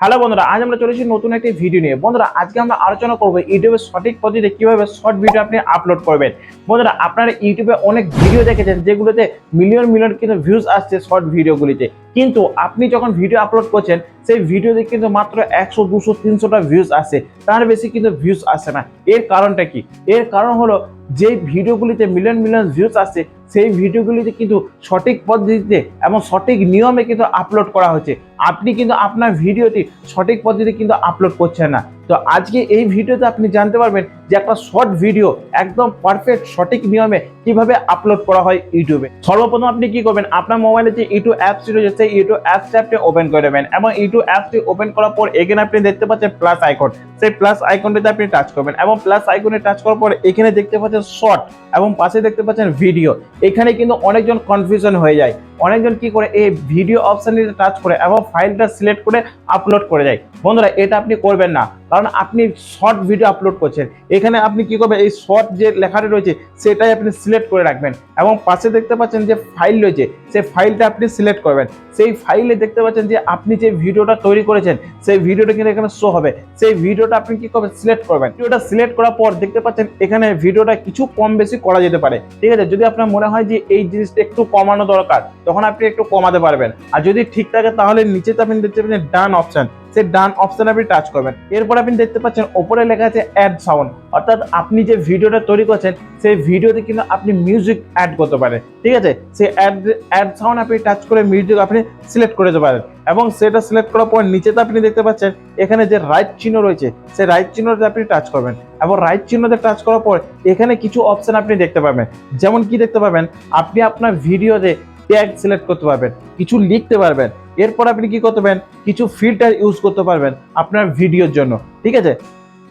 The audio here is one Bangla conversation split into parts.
হ্যালো বন্ধুরা, আজ আমরা চলেছি নতুন একটি ভিডিও নিয়ে। বন্ধুরা, আজকে আমরা আলোচনা করব ইউটিউবের সঠিক পদ্ধতিতে কীভাবে শর্ট ভিডিও আপনি আপলোড করবেন। বন্ধুরা, আপনারা ইউটিউবে অনেক ভিডিও দেখেছেন যেগুলোতে মিলিয়ন মিলিয়ন কিন্তু ভিউজ আসছে শর্ট ভিডিওগুলিতে কিন্তু আপনি যখন ভিডিও আপলোড করছেন, সেই ভিডিওতে কিন্তু মাত্র একশো, দুশো তিনশোটা ভিউজ আসে তার বেশি কিন্তু ভিউজ আসে না। এর কারণটা কি? এর কারণ হলো যে ভিডিওগুলিতে মিলিয়ন মিলিয়ন ভিউজ আসছে সেই ভিডিওগুলিতে কিন্তু সঠিক পদ্ধতিতে এবং সঠিক নিয়মে কিন্তু আপলোড করা হচ্ছে। আপনি কিন্তু আপনার ভিডিওটি সঠিক পদ্ধতিতে কিন্তু আপলোড করছেন না। তো আজকে এই ভিডিওতে আপনি জানতে পারবেন যে একটা শর্ট ভিডিও একদম পারফেক্ট সঠিক নিয়মে কীভাবে আপলোড করা হয় ইউটিউবে। সর্বপ্রথম আপনি কি করবেন? আপনার মোবাইলে যে ইউটিউব অ্যাপসটি রয়েছে সেই ইউটিউব অ্যাপসটি আপনি ওপেন করে দেবেন এবং ইউটিউব অ্যাপসটি ওপেন করার পর এখানে আপনি দেখতে পাচ্ছেন প্লাস আইকন সেই প্লাস আইকনটিতে আপনি টাচ করবেন এবং প্লাস আইকনে টাচ করার পর এখানে দেখতে পাচ্ছেন শর্ট এবং পাশে দেখতে পাচ্ছেন ভিডিও এখানে কিন্তু অনেকজন কনফিউশন হয়ে যায়। অনেকজন কি করে এই ভিডিও অপশানটিতে টাচ করে এবং ফাইলটা সিলেক্ট করে আপলোড করে যায় বন্ধুরা, এটা আপনি করবেন না। কারণ আপনি শর্ট ভিডিও আপলোড করছেন। এখানে আপনি কি করবেন? এই শর্ট যে লেখাটা রয়েছে, সেটাই আপনি সিলেক্ট করে রাখবেন। এবং পাশে দেখতে পাচ্ছেন যে ফাইল রয়েছে, সেই ফাইলটা আপনি সিলেক্ট করবেন। সেই ফাইলে দেখতে পাচ্ছেন যে আপনি যে ভিডিওটা তৈরি করেছেন, সেই ভিডিওটা কিন্তু এখানে শো হবে। সেই ভিডিওটা আপনি কি করবেন? সিলেক্ট করবেন। ভিডিওটা সিলেক্ট করার পর দেখতে পাচ্ছেন এখানে ভিডিওটা কিছু কম বেশি করা যেতে পারে। ঠিক আছে? যদি আপনার মনে হয় যে এই জিনিসটা একটু কমানো দরকার তখন আপনি একটু কমাতে পারবেন। আর যদি ঠিক থাকে, তাহলে নিচেতে আপনি দেখতে পাচ্ছেন ডান অপশন সেই ডান অপশন আপনি টাচ করবেন। এরপর আপনি দেখতে পাচ্ছেন, ওপরে লেখা আছে অ্যাড সাউন্ড অর্থাৎ আপনি যে ভিডিওটা তৈরি করছেন, সেই ভিডিওতে কিন্তু আপনি মিউজিক অ্যাড করতে পারেন। ঠিক আছে? সেই অ্যাড অ্যাড সাউন্ড আপনি টাচ করে মিউজিক আপনি সিলেক্ট করে দিতে পারেন। এবং সেটা সিলেক্ট করার পর নিচেতে আপনি দেখতে পাচ্ছেন, এখানে যে রাইট চিহ্ন রয়েছে সেই রাইট চিহ্নতে আপনি টাচ করবেন। এবং রাইট চিহ্নতে টাচ করার পর এখানে কিছু অপশান আপনি দেখতে পাবেন। যেমন কি দেখতে পাবেন? আপনি আপনার ভিডিওতে ট্যাগ সিলেক্ট করতে পারবেন, কিছু লিখতে পারবেন। এরপর আপনি কি করতে পারবেন? কিছু ফিল্টার ইউজ করতে পারবেন আপনার ভিডিওর জন্য। ঠিক আছে?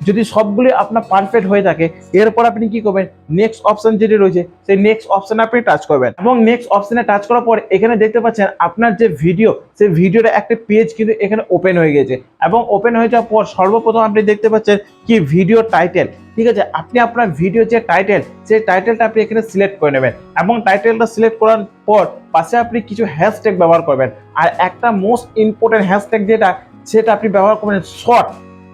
যদি সবগুলি আপনার পারফেক্ট হয়ে থাকে, এরপর আপনি কি করবেন? নেক্সট অপশন যেটি রয়েছে, সেই নেক্সট অপশনে আপনি টাচ করবেন। এবং নেক্সট অপশনে টাচ করার পর এখানে দেখতে পাচ্ছেন আপনার যে ভিডিও সেই ভিডিওর একটা পেজ কিন্তু এখানে ওপেন হয়ে গেছে। এবং ওপেন হয়ে যাওয়ার পর সর্বপ্রথম আপনি দেখতে পাচ্ছেন কি ভিডিও টাইটেল ঠিক আছে, আপনি আপনার ভিডিও যে টাইটেল সেই টাইটেলটা আপনি এখানে সিলেক্ট করে নেবেন। এবং টাইটেলটা সিলেক্ট করার পর পাশে আপনি কিছু হ্যাশট্যাগ ব্যবহার করবেন। আর একটা মোস্ট ইম্পর্টেন্ট হ্যাশট্যাগ যেটা, সেটা আপনি ব্যবহার করবেন short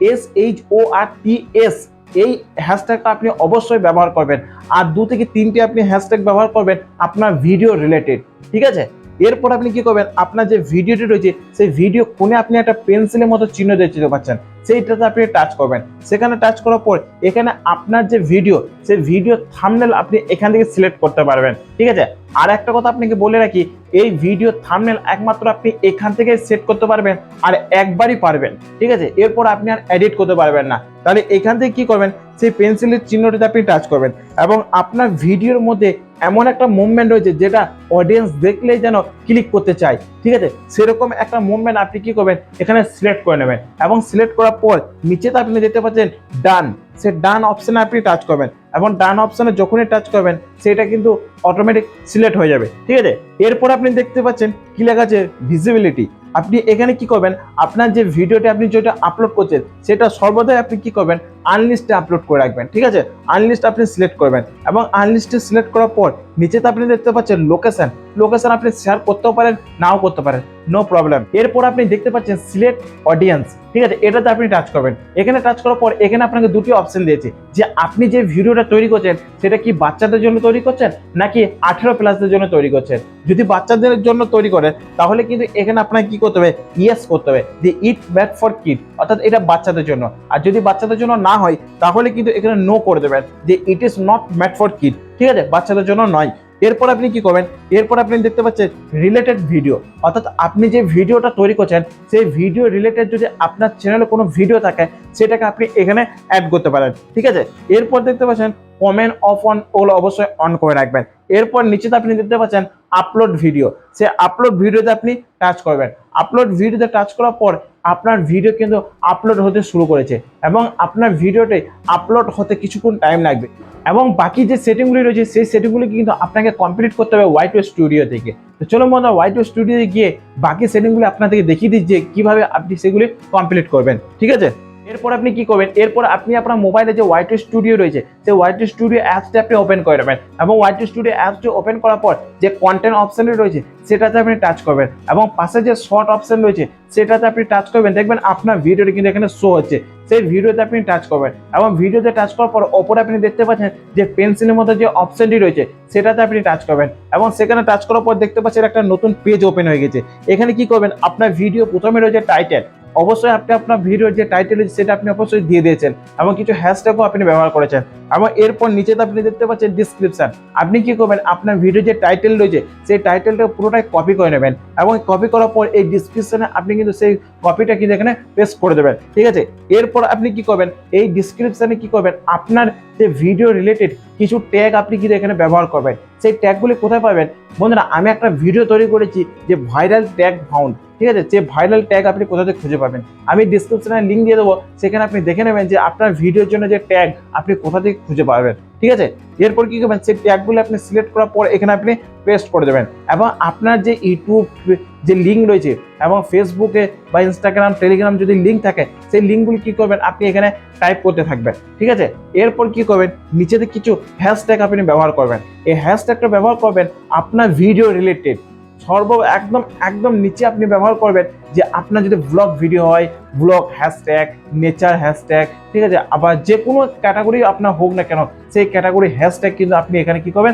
S H O R T S এই হ্যাশট্যাগটা আপনি অবশ্যই ব্যবহার করবেন। আর দু থেকে তিনটি আপনি হ্যাশট্যাগ ব্যবহার করবেন আপনার ভিডিও রিলেটেড ঠিক আছে? এরপর আপনি কি করবেন? আপনার যে ভিডিওটি রয়েছে, সেই ভিডিও কোণে আপনি একটা পেন্সিলের মতো চিহ্ন দিতে পাচ্ছেন। সেইটাতে আপনি টাচ করবেন। সেখানে টাচ করার পর এখানে আপনার যে ভিডিও, সেই ভিডিও থামনেল আপনি এখান থেকে সিলেক্ট করতে পারবেন। ঠিক আছে? আর একটা কথা আপনাকে বলে রাখি, এই ভিডিও থামনেল একমাত্র আপনি এখান থেকে সেট করতে পারবেন আর একবারই পারবেন। ঠিক আছে? এরপর আপনি আর এডিট করতে পারবেন না। তাহলে এখান থেকে কি করবেন? সেই পেন্সিলের চিহ্নটিতে আপনি টাচ করবেন। এবং আপনার ভিডিওর মধ্যে এমন একটা মুভমেন্ট রয়েছে যেটা অডিয়েন্স দেখলেই যেন ক্লিক করতে চায়। ঠিক আছে? সেরকম একটা মুভমেন্ট আপনি কি করবেন? এখানে সিলেক্ট করে নেবেন এবং সিলেক্ট করার পর নিচেতে আপনি দেখতে পাচ্ছেন ডান সে ডান অপশানে আপনি টাচ করবেন এবং ডান অপশানে যখনই টাচ করবেন, সেটা কিন্তু অটোমেটিক সিলেক্ট হয়ে যাবে। ঠিক আছে? এরপর আপনি দেখতে পাচ্ছেন কি লেখা আছে? ভিজিবিলিটি আপনি এখানে কি করবেন? আপনার যে ভিডিওটা আপনি যেটা আপলোড করছেন, সেটা সর্বদাই আপনি কি করবেন? আনলিস্টে আপলোড করে রাখবেন, ঠিক আছে? আনলিস্ট আপনি সিলেক্ট করবেন এবং আনলিস্টে সিলেক্ট করার পর নিচেতে আপনি দেখতে পাচ্ছেন লোকেশন লোকেশন আপনি শেয়ার করতেও পারেন, নাও করতে পারেন নো প্রবলেম এরপর আপনি দেখতে পাচ্ছেন সিলেক্ট অডিয়েন্স ঠিক আছে? এটাতে আপনি টাচ করবেন। এখানে টাচ করার পর এখানে আপনাকে দুটি অপশন দিয়েছে, যে আপনি যে ভিডিওটা তৈরি করছেন, সেটা কি বাচ্চাদের জন্য তৈরি করছেন, নাকি আঠেরো প্লাসদের জন্য তৈরি করছেন? যদি বাচ্চাদের জন্য তৈরি করেন, তাহলে কিন্তু এখানে আপনাকে কি করতে হবে? ইয়েস করতে হবে। যে ইট ব্যাট ফর কিড অর্থাৎ এটা বাচ্চাদের জন্য। আর যদি বাচ্চাদের জন্য না হয়, তাহলে কিন্তু এখানে নো করে দেবেন যে it is not made for kid ঠিক আছে? বাচ্চাদের জন্য নয়। এরপর আপনি কি করবেন? এরপর আপনি দেখতে পাচ্ছেন রিলেটেড ভিডিও অর্থাৎ আপনি যে ভিডিওটা তৈরি করছেন, সেই ভিডিও রিলেটেড যদি আপনার চ্যানেলে কোনো ভিডিও থাকে, সেটাকে আপনি এখানে অ্যাড করতে পারেন, ঠিক আছে? এরপর দেখতে পাচ্ছেন কমেন্ট অফ অন ওগুলো অবশ্যই অন করে রাখবেন। এরপর নিচেতে আপনি দেখতে পাচ্ছেন আপলোড ভিডিও সে আপলোড ভিডিওতে আপনি টাচ করবেন। আপলোড ভিডিওতে টাচ করার পর আপনার ভিডিও কিন্তু আপলোড হতে শুরু করেছে এবং আপনার ভিডিওটি আপলোড হতে কিছুক্ষণ টাইম লাগবে। এবং বাকি যে সেটিংগুলি রয়েছে, সেই সেটিংগুলি কিন্তু আপনাকে কমপ্লিট করতে হবে হোয়াইট স্টুডিও থেকে। তো চলো মনে হয় হোয়াইট স্টুডিওতে গিয়ে বাকি সেটিংগুলি আপনাদেরকে দেখিয়ে দিচ্ছে যে কীভাবে আপনি সেগুলি কমপ্লিট করবেন। ঠিক আছে? এরপর আপনি কি করবেন? এরপর আপনি আপনার মোবাইলে যে ওয়াইটি স্টুডিও রয়েছে, সেই ওয়াইটি স্টুডিও অ্যাপসটি আপনি ওপেন করে নেবেন। এবং ওয়াইটি স্টুডিও অ্যাপসটি ওপেন করার পর যে কন্টেন্ট অপশানটি রয়েছে, সেটাতে আপনি টাচ করবেন। এবং পাশে যে শর্ট অপশন রয়েছে, সেটাতে আপনি টাচ করবেন। দেখবেন আপনার ভিডিওটি কিন্তু এখানে শো হচ্ছে। সেই ভিডিওতে আপনি টাচ করবেন। এবং ভিডিওতে টাচ করার পর ওপরে আপনি দেখতে পাচ্ছেন যে পেন্সিলের মতো যে অপশনটি রয়েছে, সেটাতে আপনি টাচ করবেন। এবং সেখানে টাচ করার পর দেখতে পাচ্ছেন একটা নতুন পেজ ওপেন হয়ে গেছে। এখানে কি করবেন? আপনার ভিডিও প্রথমে রয়েছে টাইটেল অবশ্যই আপনি আপনার ভিডিওর যে টাইটেল সেটা আপনি অবশ্যই দিয়ে দিয়েছেন এবং কিছু হ্যাশট্যাগও আপনি ব্যবহার করেছেন এবং এরপর নিচেতে আপনি দেখতে পাচ্ছেন ডিসক্রিপশন আপনি কি করবেন? আপনার ভিডিও যে টাইটেল রয়েছে, সেই টাইটেলটা পুরোটাই কপি করে নেবেন এবং কপি করার পর এই ডিসক্রিপশানে আপনি কিন্তু সেই কপিটা কিন্তু এখানে পেস্ট করে দেবেন। ঠিক আছে? এরপর আপনি কি করবেন? এই ডিসক্রিপশানে কি করবেন? আপনার যে ভিডিও রিলেটেড কিছু ট্যাগ আপনি কিন্তু এখানে ব্যবহার করবেন। সেই ট্যাগগুলি কোথায় পাবেন? বন্ধুরা, আমি একটা ভিডিও তৈরি করেছি যে ভাইরাল ট্যাগ ফাউন্ড ঠিক আছে? যে ভাইরাল ট্যাগ আপনি কোথা থেকে খুঁজে পাবেন? আমি ডিসক্রিপশনে লিঙ্ক দিয়ে দেবো। সেখানে আপনি দেখে নেবেন যে আপনার ভিডিওর জন্য যে ট্যাগ আপনি কোথা থেকে খুঁজে পাবেন। ঠিক আছে? এরপর কী করবেন? সেই ট্যাগগুলো আপনি সিলেক্ট করার পর এখানে আপনি পেস্ট করে দেবেন। এবং আপনার যে ইউটিউব যে লিঙ্ক রয়েছে এবং ফেসবুকে বা ইনস্টাগ্রাম টেলিগ্রাম যদি লিঙ্ক থাকে, সেই লিঙ্কগুলি কী করবেন? আপনি এখানে টাইপ করতে থাকবেন। ঠিক আছে? এরপর কী করবেন? নিচেতে কিছু হ্যাশট্যাগ আপনি ব্যবহার করবেন। এই হ্যাশট্যাগটা ব্যবহার করবেন আপনার ভিডিও রিলেটেড সর্ব একদম একদম নিচে আপনি ব্যবহার করবেন যে আপনার যদি ব্লগ ভিডিও হয় ব্লগ হ্যাশট্যাগ নেচার হ্যাশট্যাগ ঠিক আছে? আবার যে কোনো ক্যাটাগরি আপনার হোক না কেন, সেই ক্যাটাগরি হ্যাশট্যাগ কিন্তু আপনি এখানে কি করবেন?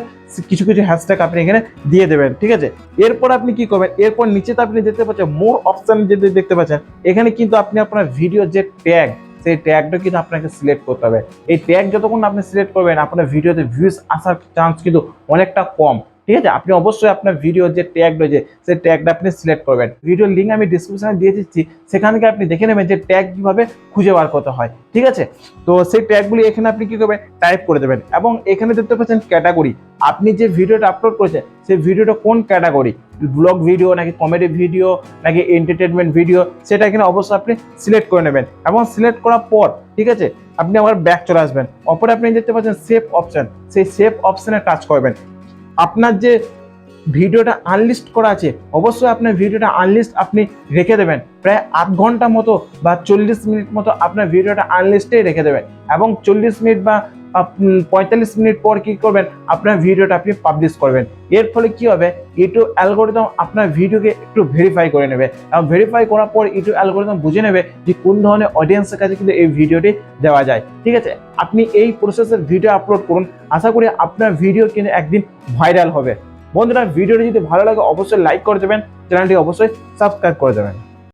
কিছু কিছু হ্যাশট্যাগ আপনি এখানে দিয়ে দেবেন, ঠিক আছে? এরপর আপনি কি করবেন? এরপর নিচেতে আপনি দেখতে পাচ্ছেন মোর অপশন যদি দেখতে পাচ্ছেন, এখানে কিন্তু আপনি আপনার ভিডিও যে ট্যাগ সেই ট্যাগটা কিন্তু আপনাকে সিলেক্ট করতে হবে। এই ট্যাগ যতক্ষণ আপনি সিলেক্ট করবেন, আপনার ভিডিওতে ভিউজ আসার চান্স কিন্তু অনেকটা কম। ঠিক আছে? আপনি অবশ্যই আপনার ভিডিও যে ট্যাগ রয়েছে সেই ট্যাগটা আপনি সিলেক্ট করবেন। ভিডিওর লিঙ্ক আমি ডিসক্রিপশনে দিয়ে দিচ্ছি, সেখান থেকে আপনি দেখে নেবেন যে ট্যাগ কীভাবে খুঁজে বার করতে হয়। ঠিক আছে? তো সেই ট্যাগগুলি এখানে আপনি কী করবেন? টাইপ করে দেবেন। এবং এখানে দেখতে পাচ্ছেন ক্যাটাগরি আপনি যে ভিডিওটা আপলোড করেছেন, সেই ভিডিওটা কোন ক্যাটাগরি ব্লগ ভিডিও নাকি কমেডি ভিডিও নাকি এন্টারটেনমেন্ট ভিডিও সেটা এখানে অবশ্যই আপনি সিলেক্ট করে নেবেন। এবং সিলেক্ট করার পর, ঠিক আছে? আপনি আবার ব্যাক চলে আসবেন। অপরে আপনি দেখতে পাচ্ছেন সেভ অপশান সেই সেভ অপশানে টাচ করবেন। আপনার যে ভিডিওটা আনলিস্ট করা আছে, অবশ্যই আপনার ভিডিওটা আনলিস্ট আপনি রেখে দেবেন। প্রায় আধ ঘণ্টা মতো বা চল্লিশ মিনিট মতো আপনার ভিডিওটা আনলিস্টেই রেখে দেবেন। এবং চল্লিশ মিনিট বা পঁয়তাল্লিশ মিনিট পর কি করবেন? আপনার ভিডিওটা আপনি পাবলিশ করবেন। এর ফলে কি হবে? ইউটিউব অ্যালগোরিদম আপনার ভিডিওকে একটু ভেরিফাই করে নেবে। এবং ভেরিফাই করার পর ইউটিউব অ্যালগোরিদম বুঝে নেবে যে কোন ধরনের অডিয়েন্সের কাছে কিন্তু এই ভিডিওটি দেওয়া যায়। ঠিক আছে? আপনি এই প্রসেসের ভিডিও আপলোড করুন। আশা করি আপনার ভিডিও কিন্তু একদিন ভাইরাল হবে। বন্ধুরা, ভিডিওটি যদি ভালো লাগে, অবশ্যই লাইক করে দেবেন। চ্যানেলটি অবশ্যই সাবস্ক্রাইব করে দেবেন।